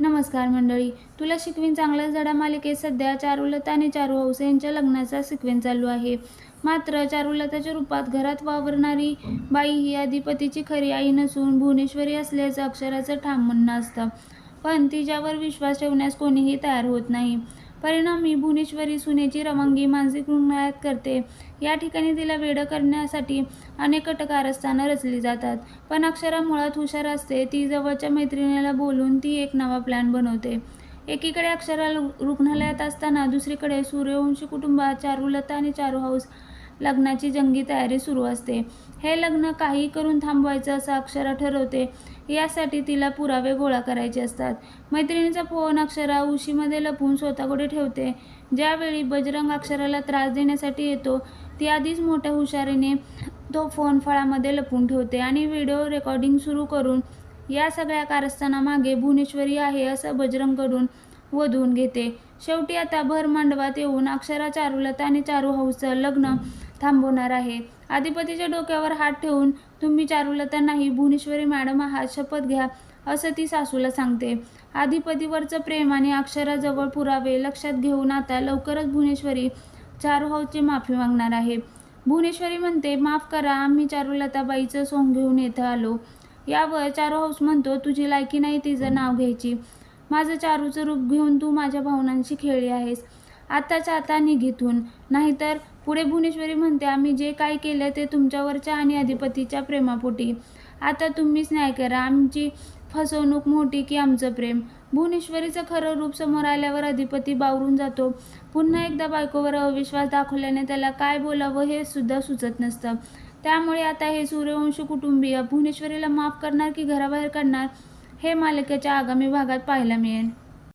नमस्कार मंडळी तुला शिकवीन चांगला धडा मालिकेत सध्या चारुलता आणि चारू हौसे यांच्या लग्नाचा सिक्वेन्स चालू आहे. मात्र चारुलताच्या रूपात घरात वावरणारी बाई ही अधिपतीची खरी आई नसून भुवनेश्वरी असल्याचं अक्षराचं ठाम म्हणणं असतं. पण तिच्यावर विश्वास ठेवण्यास कोणीही तयार होत नाही. परिणामी भुवनेश्वरी सुनेची रवानगी मानसिक रुग्णालयात करते. या ठिकाणी तिला वेडं करण्यासाठी अनेक कारस्थानं रचली जातात. पण अक्षरा मुळात हुशार असते. ती जवळच्या मैत्रिणीला बोलून ती एक नवा प्लॅन बनवते. एकीकडे अक्षरा रु- रुग्णालयात असताना दुसरीकडे सूर्यवंशी कुटुंबात चारुलता आणि चारू हाऊस लग्नाची जंगी तयारी सुरू असते. हे लग्न काही करून थांबवायचं असं अक्षरा ठरवते. यासाठी तिला पुरावे गोळा करायचे असतात. मैत्रिणीचा फोन अक्षरा उशीमध्ये लपून स्वतःकडे ठेवते. ज्यावेळी बजरंग अक्षराला त्रास देण्यासाठी येतो ती आधीच मोठ्या हुशारीने तो फोन फळामध्ये लपून ठेवते आणि व्हिडिओ रेकॉर्डिंग सुरू करून या सगळ्या कारस्थानामागे भुवनेश्वरी आहे असं बजरंगकडून वधून घेते. शेवटी आता भर मांडवात येऊन अक्षरा चारुलता आणि चारू हाऊसचं लग्न थांबवणार आहे. अधिपतीच्या डोक्यावर हात ठेवून तुम्ही चारुलता नाही भुवनेश्वरी मॅडम आहात शपथ घ्या असं ती सासूला सांगते. अधिपतीवरचं प्रेम आणि अक्षराजवळ पुरावे लक्षात घेऊन आता लवकरच भुवनेश्वरी चारू हाऊसची माफी मागणार आहे. भुवनेश्वरी म्हणते माफ करा आम्ही चारुलताबाईचं सोंग घेऊन येथे आलो. यावर चारू हाऊस म्हणतो तुझी लायकी नाही तिचं नाव घ्यायची. माझं चारूचं रूप घेऊन तू माझ्या भावनांशी खेळली आहेस. आताच्या आता निघितून नाहीतर पुढे भुवनेश्वरी म्हणते आम्ही जे काय केलं ते तुमच्यावरच्या आणि अधिपतीच्या प्रेमापोटी. आता तुम्हीच न्याय करा. आमची फसवणूक मोठी की आमचं प्रेम. भुवनेश्वरीचं खरं रूप समोर आल्यावर अधिपती बावरून जातो. पुन्हा एकदा बायकोवर अविश्वास दाखवल्याने त्याला काय बोलावं हे सुद्धा सुचत नसतं. त्यामुळे आता हे सूर्यवंशी कुटुंबीय भुवनेश्वरीला माफ करणार की घराबाहेर काढणार हे मालिकेच्या आगामी भागात पाहायला मिळेल.